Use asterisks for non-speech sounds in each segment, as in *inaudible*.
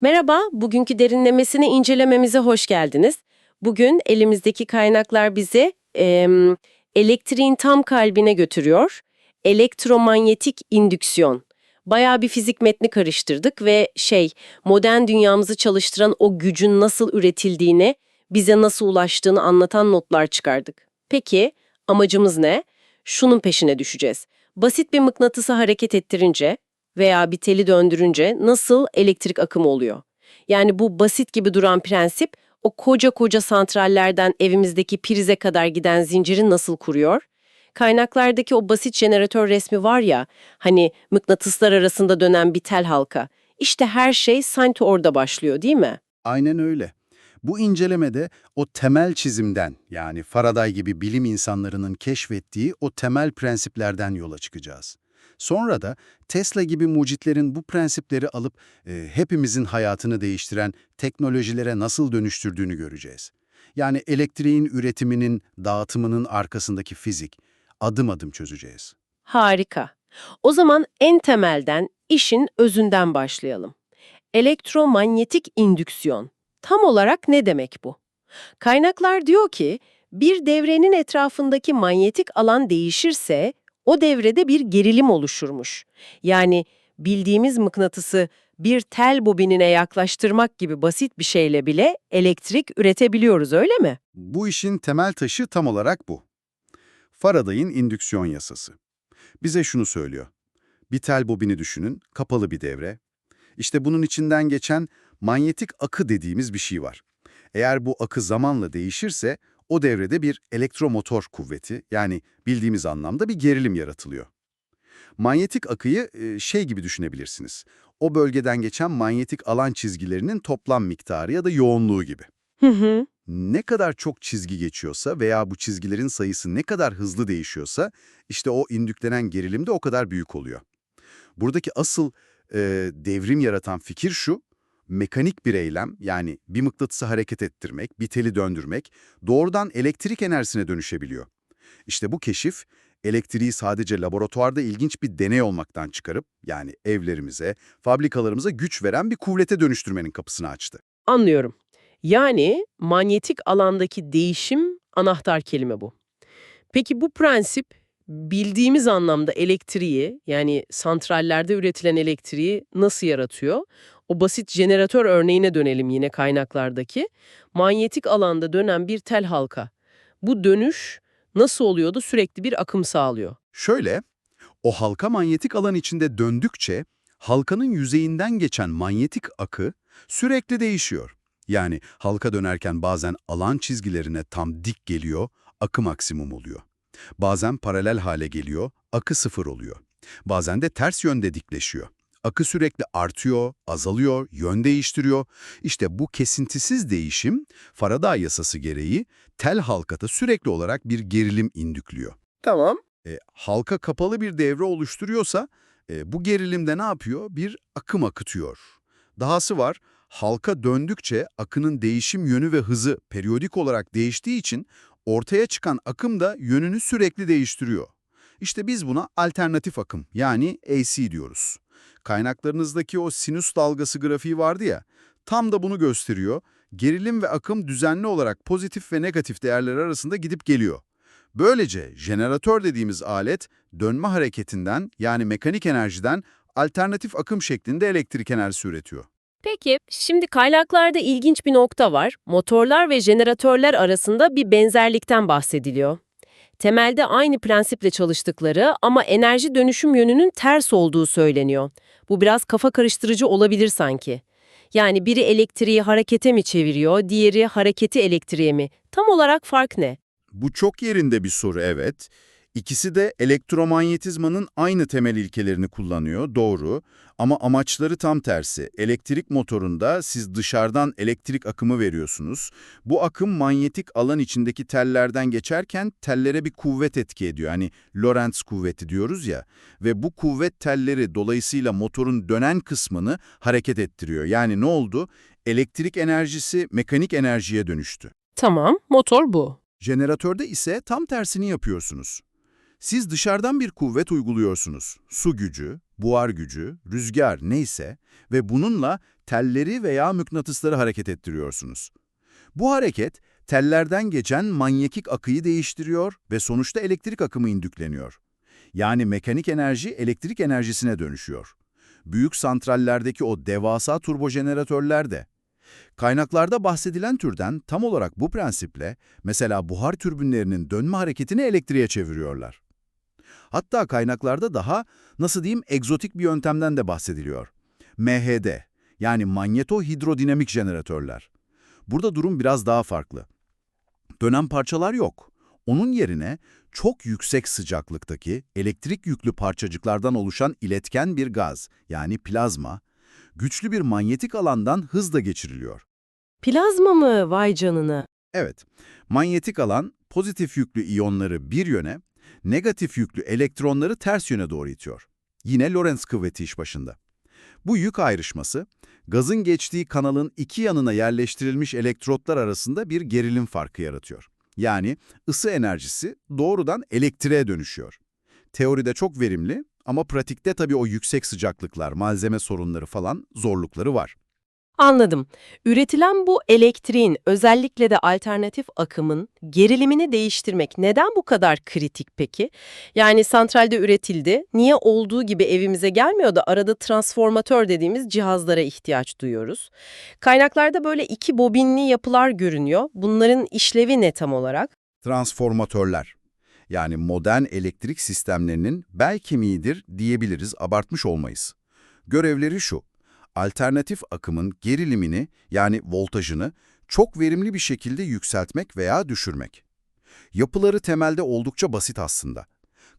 Merhaba, bugünkü derinlemesine incelememize hoş geldiniz. Bugün elimizdeki kaynaklar bizi em, elektriğin tam kalbine götürüyor. Elektromanyetik indüksiyon. Bayağı bir fizik metni karıştırdık ve şey, modern dünyamızı çalıştıran o gücün nasıl üretildiğini, bize nasıl ulaştığını anlatan notlar çıkardık. Peki, amacımız ne? Şunun peşine düşeceğiz. Basit bir mıknatısı hareket ettirince veya bir teli döndürünce nasıl elektrik akımı oluyor? Yani bu basit gibi duran prensip o koca koca santrallerden evimizdeki prize kadar giden zinciri nasıl kuruyor? Kaynaklardaki o basit jeneratör resmi var ya, hani mıknatıslar arasında dönen bir tel halka. İşte her şey sanki orada başlıyor değil mi? Aynen öyle. Bu incelemede o temel çizimden yani Faraday gibi bilim insanlarının keşfettiği o temel prensiplerden yola çıkacağız. Sonra da Tesla gibi mucitlerin bu prensipleri alıp e, hepimizin hayatını değiştiren teknolojilere nasıl dönüştürdüğünü göreceğiz. Yani elektriğin üretiminin, dağıtımının arkasındaki fizik adım adım çözeceğiz. Harika. O zaman en temelden işin özünden başlayalım. Elektromanyetik indüksiyon. Tam olarak ne demek bu? Kaynaklar diyor ki, bir devrenin etrafındaki manyetik alan değişirse, o devrede bir gerilim oluşurmuş. Yani bildiğimiz mıknatısı bir tel bobinine yaklaştırmak gibi basit bir şeyle bile elektrik üretebiliyoruz öyle mi? Bu işin temel taşı tam olarak bu. Faraday'ın indüksiyon yasası. Bize şunu söylüyor. Bir tel bobini düşünün, kapalı bir devre. İşte bunun içinden geçen manyetik akı dediğimiz bir şey var. Eğer bu akı zamanla değişirse o devrede bir elektromotor kuvveti yani bildiğimiz anlamda bir gerilim yaratılıyor. Manyetik akıyı e, şey gibi düşünebilirsiniz. O bölgeden geçen manyetik alan çizgilerinin toplam miktarı ya da yoğunluğu gibi. Hı hı. Ne kadar çok çizgi geçiyorsa veya bu çizgilerin sayısı ne kadar hızlı değişiyorsa işte o indüklenen gerilim de o kadar büyük oluyor. Buradaki asıl e, devrim yaratan fikir şu, mekanik bir eylem yani bir mıknatısı hareket ettirmek, bir teli döndürmek doğrudan elektrik enerjisine dönüşebiliyor. İşte bu keşif elektriği sadece laboratuvarda ilginç bir deney olmaktan çıkarıp yani evlerimize, fabrikalarımıza güç veren bir kuvvete dönüştürmenin kapısını açtı. Anlıyorum. Yani manyetik alandaki değişim anahtar kelime bu. Peki bu prensip bildiğimiz anlamda elektriği yani santrallerde üretilen elektriği nasıl yaratıyor? O basit jeneratör örneğine dönelim yine kaynaklardaki. Manyetik alanda dönen bir tel halka. Bu dönüş nasıl oluyordu? Sürekli bir akım sağlıyor. Şöyle, o halka manyetik alan içinde döndükçe halkanın yüzeyinden geçen manyetik akı sürekli değişiyor. Yani halka dönerken bazen alan çizgilerine tam dik geliyor, akı maksimum oluyor. Bazen paralel hale geliyor, akı sıfır oluyor. Bazen de ters yönde dikleşiyor. Akı sürekli artıyor, azalıyor, yön değiştiriyor. İşte bu kesintisiz değişim Faraday yasası gereği tel halkata sürekli olarak bir gerilim indüklüyor. Tamam. E, halka kapalı bir devre oluşturuyorsa e, bu gerilimde ne yapıyor? Bir akım akıtıyor. Dahası var, halka döndükçe akının değişim yönü ve hızı periyodik olarak değiştiği için ortaya çıkan akım da yönünü sürekli değiştiriyor. İşte biz buna alternatif akım yani AC diyoruz. Kaynaklarınızdaki o sinüs dalgası grafiği vardı ya, tam da bunu gösteriyor. Gerilim ve akım düzenli olarak pozitif ve negatif değerler arasında gidip geliyor. Böylece jeneratör dediğimiz alet dönme hareketinden yani mekanik enerjiden alternatif akım şeklinde elektrik enerjisi üretiyor. Peki, şimdi kaynaklarda ilginç bir nokta var. Motorlar ve jeneratörler arasında bir benzerlikten bahsediliyor. Temelde aynı prensiple çalıştıkları ama enerji dönüşüm yönünün ters olduğu söyleniyor. Bu biraz kafa karıştırıcı olabilir sanki. Yani biri elektriği harekete mi çeviriyor, diğeri hareketi elektriğe mi? Tam olarak fark ne? Bu çok yerinde bir soru evet. İkisi de elektromanyetizmanın aynı temel ilkelerini kullanıyor, doğru. Ama amaçları tam tersi. Elektrik motorunda siz dışarıdan elektrik akımı veriyorsunuz. Bu akım manyetik alan içindeki tellerden geçerken tellere bir kuvvet etki ediyor. Hani Lorentz kuvveti diyoruz ya. Ve bu kuvvet telleri dolayısıyla motorun dönen kısmını hareket ettiriyor. Yani ne oldu? Elektrik enerjisi mekanik enerjiye dönüştü. Tamam, motor bu. Jeneratörde ise tam tersini yapıyorsunuz. Siz dışarıdan bir kuvvet uyguluyorsunuz. Su gücü, buhar gücü, rüzgar neyse ve bununla telleri veya mıknatısları hareket ettiriyorsunuz. Bu hareket tellerden geçen manyekik akıyı değiştiriyor ve sonuçta elektrik akımı indükleniyor. Yani mekanik enerji elektrik enerjisine dönüşüyor. Büyük santrallerdeki o devasa turbojeneratörler de. Kaynaklarda bahsedilen türden tam olarak bu prensiple mesela buhar türbinlerinin dönme hareketini elektriğe çeviriyorlar. Hatta kaynaklarda daha, nasıl diyeyim, egzotik bir yöntemden de bahsediliyor. MHD, yani manyeto-hidrodinamik jeneratörler. Burada durum biraz daha farklı. Dönen parçalar yok. Onun yerine çok yüksek sıcaklıktaki elektrik yüklü parçacıklardan oluşan iletken bir gaz, yani plazma, güçlü bir manyetik alandan hızla geçiriliyor. Plazma mı? Vay canına. Evet, manyetik alan pozitif yüklü iyonları bir yöne, negatif yüklü elektronları ters yöne doğru itiyor. Yine Lorentz kuvveti iş başında. Bu yük ayrışması, gazın geçtiği kanalın iki yanına yerleştirilmiş elektrotlar arasında bir gerilim farkı yaratıyor. Yani ısı enerjisi doğrudan elektriğe dönüşüyor. Teoride çok verimli ama pratikte tabii o yüksek sıcaklıklar, malzeme sorunları falan zorlukları var. Anladım. Üretilen bu elektriğin, özellikle de alternatif akımın gerilimini değiştirmek neden bu kadar kritik peki? Yani santralde üretildi, niye olduğu gibi evimize gelmiyor da arada transformatör dediğimiz cihazlara ihtiyaç duyuyoruz? Kaynaklarda böyle iki bobinli yapılar görünüyor. Bunların işlevi ne tam olarak? Transformatörler. Yani modern elektrik sistemlerinin bel kemiğidir diyebiliriz, abartmış olmayız. Görevleri şu, alternatif akımın gerilimini yani voltajını çok verimli bir şekilde yükseltmek veya düşürmek. Yapıları temelde oldukça basit aslında.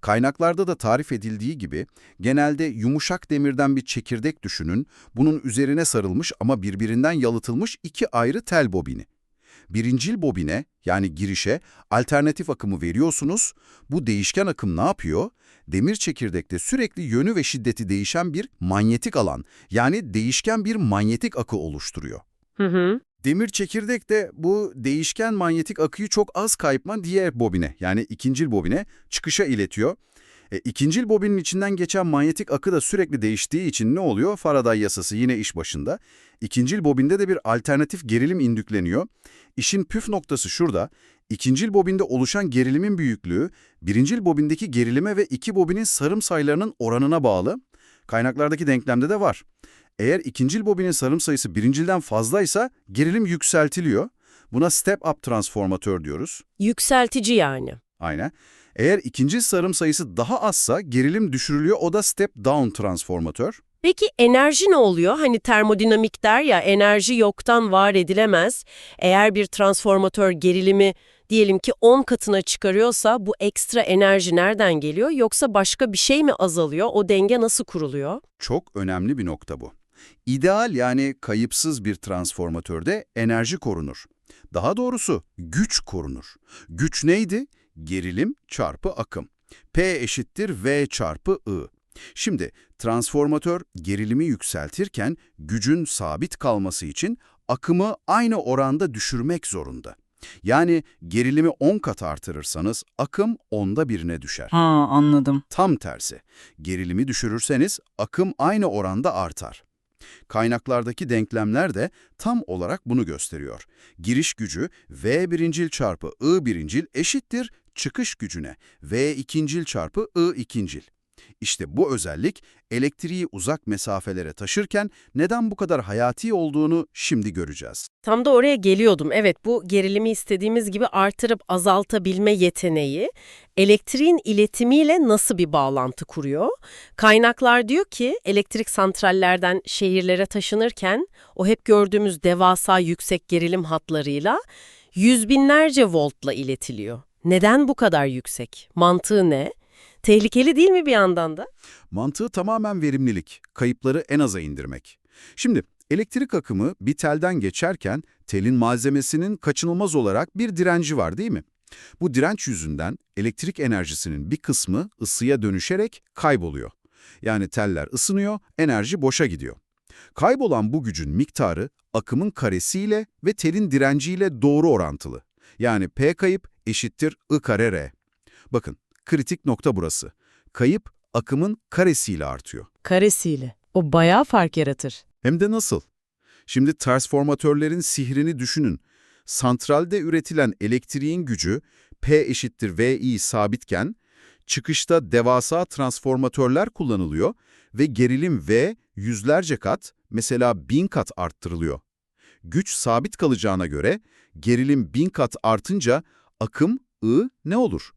Kaynaklarda da tarif edildiği gibi genelde yumuşak demirden bir çekirdek düşünün, bunun üzerine sarılmış ama birbirinden yalıtılmış iki ayrı tel bobini. Birincil bobine yani girişe alternatif akımı veriyorsunuz. Bu değişken akım ne yapıyor? Demir çekirdekte sürekli yönü ve şiddeti değişen bir manyetik alan yani değişken bir manyetik akı oluşturuyor. Hı hı. Demir çekirdek de bu değişken manyetik akıyı çok az kayıpma diğer bobine yani ikincil bobine çıkışa iletiyor. E, ikincil bobinin içinden geçen manyetik akı da sürekli değiştiği için ne oluyor? Faraday yasası yine iş başında. İkincil bobinde de bir alternatif gerilim indükleniyor. İşin püf noktası şurada. İkincil bobinde oluşan gerilimin büyüklüğü, birincil bobindeki gerilime ve iki bobinin sarım sayılarının oranına bağlı. Kaynaklardaki denklemde de var. Eğer ikincil bobinin sarım sayısı birincilden fazlaysa gerilim yükseltiliyor. Buna step-up transformatör diyoruz. Yükseltici yani. Aynen. Eğer ikinci sarım sayısı daha azsa gerilim düşürülüyor. O da step-down transformatör. Peki enerji ne oluyor? Hani termodinamik der ya enerji yoktan var edilemez. Eğer bir transformatör gerilimi diyelim ki 10 katına çıkarıyorsa bu ekstra enerji nereden geliyor? Yoksa başka bir şey mi azalıyor? O denge nasıl kuruluyor? Çok önemli bir nokta bu. İdeal yani kayıpsız bir transformatörde enerji korunur. Daha doğrusu güç korunur. Güç neydi? Gerilim çarpı akım. P eşittir V çarpı I. Şimdi transformatör gerilimi yükseltirken gücün sabit kalması için akımı aynı oranda düşürmek zorunda. Yani gerilimi 10 kat artırırsanız akım onda birine düşer. Ha anladım. Tam tersi. Gerilimi düşürürseniz akım aynı oranda artar. Kaynaklardaki denklemler de tam olarak bunu gösteriyor. Giriş gücü V birincil çarpı I birincil eşittir çıkış gücüne V ikincil çarpı I ikincil. İşte bu özellik elektriği uzak mesafelere taşırken neden bu kadar hayati olduğunu şimdi göreceğiz. Tam da oraya geliyordum. Evet bu gerilimi istediğimiz gibi artırıp azaltabilme yeteneği elektriğin iletimiyle nasıl bir bağlantı kuruyor? Kaynaklar diyor ki elektrik santrallerden şehirlere taşınırken o hep gördüğümüz devasa yüksek gerilim hatlarıyla yüz binlerce voltla iletiliyor. Neden bu kadar yüksek? Mantığı ne? Tehlikeli değil mi bir yandan da? Mantığı tamamen verimlilik, kayıpları en aza indirmek. Şimdi elektrik akımı bir telden geçerken telin malzemesinin kaçınılmaz olarak bir direnci var değil mi? Bu direnç yüzünden elektrik enerjisinin bir kısmı ısıya dönüşerek kayboluyor. Yani teller ısınıyor, enerji boşa gidiyor. Kaybolan bu gücün miktarı akımın karesiyle ve telin direnciyle doğru orantılı. Yani P kayıp eşittir I kare R. Bakın kritik nokta burası. Kayıp akımın karesiyle artıyor. Karesiyle. O bayağı fark yaratır. Hem de nasıl? Şimdi transformatörlerin sihrini düşünün. Santralde üretilen elektriğin gücü P eşittir VI sabitken, çıkışta devasa transformatörler kullanılıyor ve gerilim V yüzlerce kat, mesela bin kat arttırılıyor. Güç sabit kalacağına göre gerilim bin kat artınca akım I ne olur?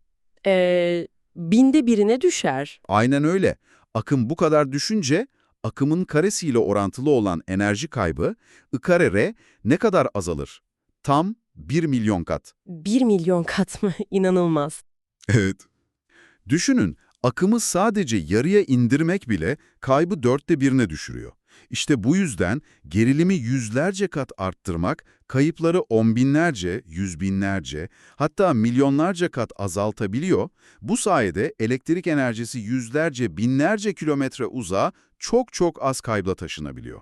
Ee, binde birine düşer. Aynen öyle. Akım bu kadar düşünce akımın karesiyle orantılı olan enerji kaybı I kare R ne kadar azalır? Tam 1 milyon kat. 1 milyon kat mı? *laughs* İnanılmaz. Evet. Düşünün, akımı sadece yarıya indirmek bile kaybı dörtte birine düşürüyor. İşte bu yüzden gerilimi yüzlerce kat arttırmak, kayıpları on binlerce, yüz binlerce, hatta milyonlarca kat azaltabiliyor. Bu sayede elektrik enerjisi yüzlerce, binlerce kilometre uzağa çok çok az kaybla taşınabiliyor.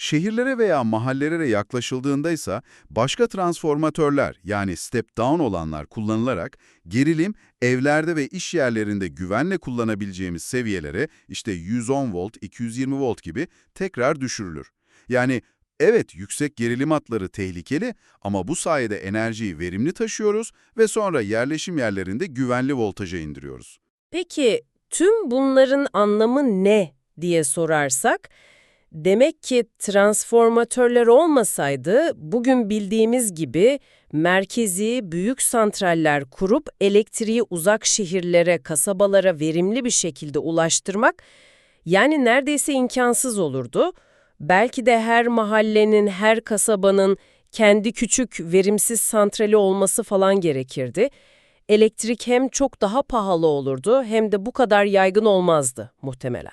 Şehirlere veya mahallelere yaklaşıldığında ise başka transformatörler yani step-down olanlar kullanılarak gerilim evlerde ve iş yerlerinde güvenle kullanabileceğimiz seviyelere işte 110 volt, 220 volt gibi tekrar düşürülür. Yani evet yüksek gerilim hatları tehlikeli ama bu sayede enerjiyi verimli taşıyoruz ve sonra yerleşim yerlerinde güvenli voltaja indiriyoruz. Peki tüm bunların anlamı ne diye sorarsak, demek ki transformatörler olmasaydı bugün bildiğimiz gibi merkezi büyük santraller kurup elektriği uzak şehirlere, kasabalara verimli bir şekilde ulaştırmak yani neredeyse imkansız olurdu. Belki de her mahallenin, her kasabanın kendi küçük verimsiz santrali olması falan gerekirdi elektrik hem çok daha pahalı olurdu hem de bu kadar yaygın olmazdı muhtemelen.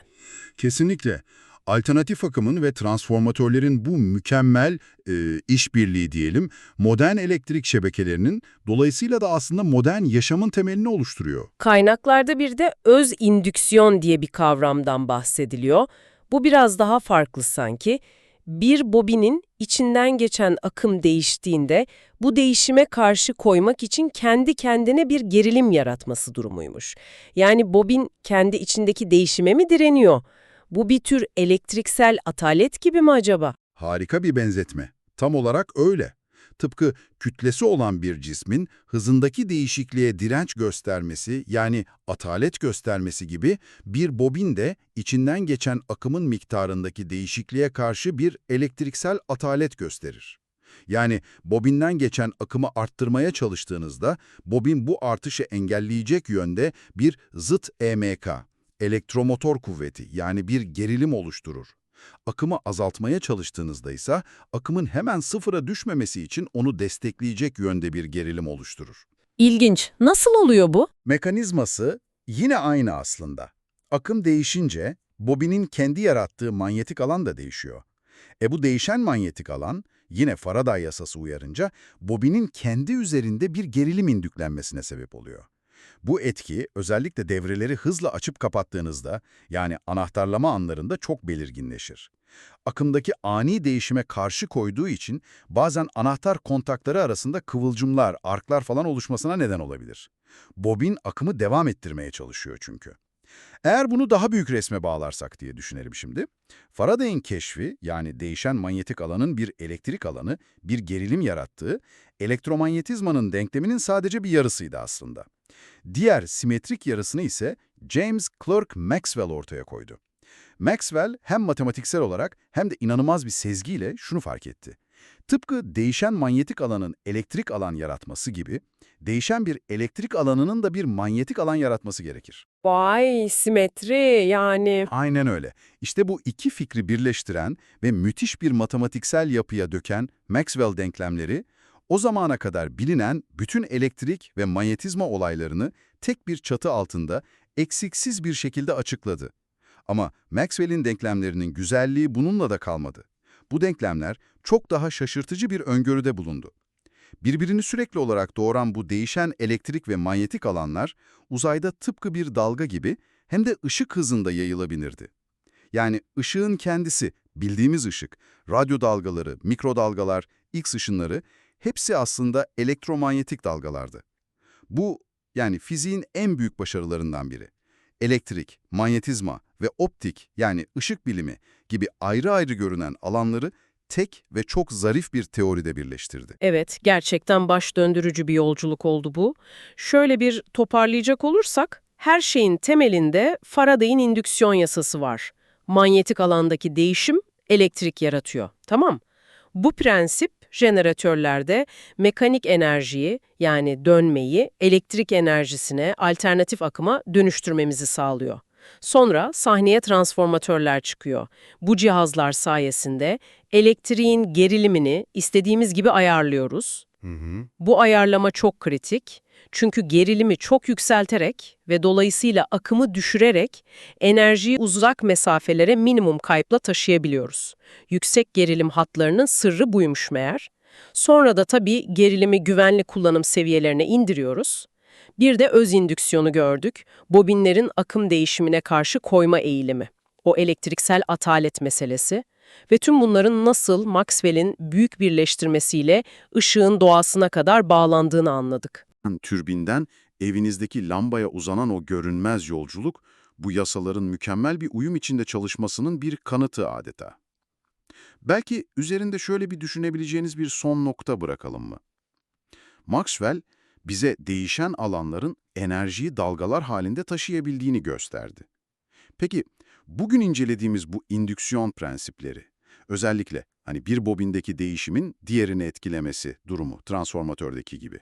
Kesinlikle. Alternatif akımın ve transformatörlerin bu mükemmel e, işbirliği diyelim, modern elektrik şebekelerinin dolayısıyla da aslında modern yaşamın temelini oluşturuyor. Kaynaklarda bir de öz indüksiyon diye bir kavramdan bahsediliyor. Bu biraz daha farklı sanki. Bir bobinin içinden geçen akım değiştiğinde bu değişime karşı koymak için kendi kendine bir gerilim yaratması durumuymuş. Yani bobin kendi içindeki değişime mi direniyor? Bu bir tür elektriksel atalet gibi mi acaba? Harika bir benzetme. Tam olarak öyle. Tıpkı kütlesi olan bir cismin hızındaki değişikliğe direnç göstermesi yani atalet göstermesi gibi bir bobin de içinden geçen akımın miktarındaki değişikliğe karşı bir elektriksel atalet gösterir. Yani bobinden geçen akımı arttırmaya çalıştığınızda bobin bu artışı engelleyecek yönde bir zıt EMK, elektromotor kuvveti yani bir gerilim oluşturur. Akımı azaltmaya çalıştığınızda ise akımın hemen sıfıra düşmemesi için onu destekleyecek yönde bir gerilim oluşturur. İlginç. Nasıl oluyor bu? Mekanizması yine aynı aslında. Akım değişince bobinin kendi yarattığı manyetik alan da değişiyor. E bu değişen manyetik alan yine Faraday yasası uyarınca bobinin kendi üzerinde bir gerilim indüklenmesine sebep oluyor. Bu etki özellikle devreleri hızla açıp kapattığınızda yani anahtarlama anlarında çok belirginleşir. Akımdaki ani değişime karşı koyduğu için bazen anahtar kontakları arasında kıvılcımlar, arklar falan oluşmasına neden olabilir. Bobin akımı devam ettirmeye çalışıyor çünkü. Eğer bunu daha büyük resme bağlarsak diye düşünelim şimdi. Faraday'in keşfi yani değişen manyetik alanın bir elektrik alanı, bir gerilim yarattığı, elektromanyetizmanın denkleminin sadece bir yarısıydı aslında. Diğer simetrik yarısını ise James Clerk Maxwell ortaya koydu. Maxwell hem matematiksel olarak hem de inanılmaz bir sezgiyle şunu fark etti. Tıpkı değişen manyetik alanın elektrik alan yaratması gibi, değişen bir elektrik alanının da bir manyetik alan yaratması gerekir. Vay simetri yani. Aynen öyle. İşte bu iki fikri birleştiren ve müthiş bir matematiksel yapıya döken Maxwell denklemleri, o zamana kadar bilinen bütün elektrik ve manyetizma olaylarını tek bir çatı altında eksiksiz bir şekilde açıkladı. Ama Maxwell'in denklemlerinin güzelliği bununla da kalmadı. Bu denklemler çok daha şaşırtıcı bir öngörüde bulundu. Birbirini sürekli olarak doğuran bu değişen elektrik ve manyetik alanlar uzayda tıpkı bir dalga gibi hem de ışık hızında yayılabilirdi. Yani ışığın kendisi, bildiğimiz ışık, radyo dalgaları, mikrodalgalar, X ışınları hepsi aslında elektromanyetik dalgalardı. Bu yani fiziğin en büyük başarılarından biri. elektrik, manyetizma ve optik yani ışık bilimi gibi ayrı ayrı görünen alanları tek ve çok zarif bir teoride birleştirdi. Evet, gerçekten baş döndürücü bir yolculuk oldu bu. Şöyle bir toparlayacak olursak, her şeyin temelinde Faraday'in indüksiyon yasası var. Manyetik alandaki değişim elektrik yaratıyor. Tamam. Bu prensip jeneratörlerde mekanik enerjiyi yani dönmeyi elektrik enerjisine, alternatif akıma dönüştürmemizi sağlıyor. Sonra sahneye transformatörler çıkıyor. Bu cihazlar sayesinde elektriğin gerilimini istediğimiz gibi ayarlıyoruz. Bu ayarlama çok kritik. Çünkü gerilimi çok yükselterek ve dolayısıyla akımı düşürerek enerjiyi uzak mesafelere minimum kayıpla taşıyabiliyoruz. Yüksek gerilim hatlarının sırrı buymuş meğer. Sonra da tabii gerilimi güvenli kullanım seviyelerine indiriyoruz. Bir de öz indüksiyonu gördük. Bobinlerin akım değişimine karşı koyma eğilimi. O elektriksel atalet meselesi. Ve tüm bunların nasıl Maxwell'in büyük birleştirmesiyle ışığın doğasına kadar bağlandığını anladık. Türbinden evinizdeki lambaya uzanan o görünmez yolculuk, bu yasaların mükemmel bir uyum içinde çalışmasının bir kanıtı adeta. Belki üzerinde şöyle bir düşünebileceğiniz bir son nokta bırakalım mı? Maxwell, bize değişen alanların enerjiyi dalgalar halinde taşıyabildiğini gösterdi. Peki, bugün incelediğimiz bu indüksiyon prensipleri, özellikle hani bir bobindeki değişimin diğerini etkilemesi durumu, transformatördeki gibi,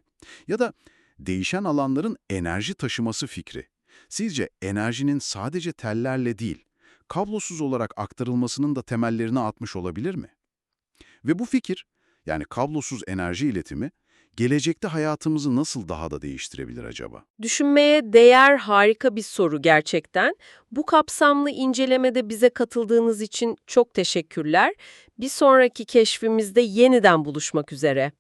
ya da değişen alanların enerji taşıması fikri, sizce enerjinin sadece tellerle değil, kablosuz olarak aktarılmasının da temellerini atmış olabilir mi? Ve bu fikir, yani kablosuz enerji iletimi, gelecekte hayatımızı nasıl daha da değiştirebilir acaba? Düşünmeye değer harika bir soru gerçekten. Bu kapsamlı incelemede bize katıldığınız için çok teşekkürler. Bir sonraki keşfimizde yeniden buluşmak üzere.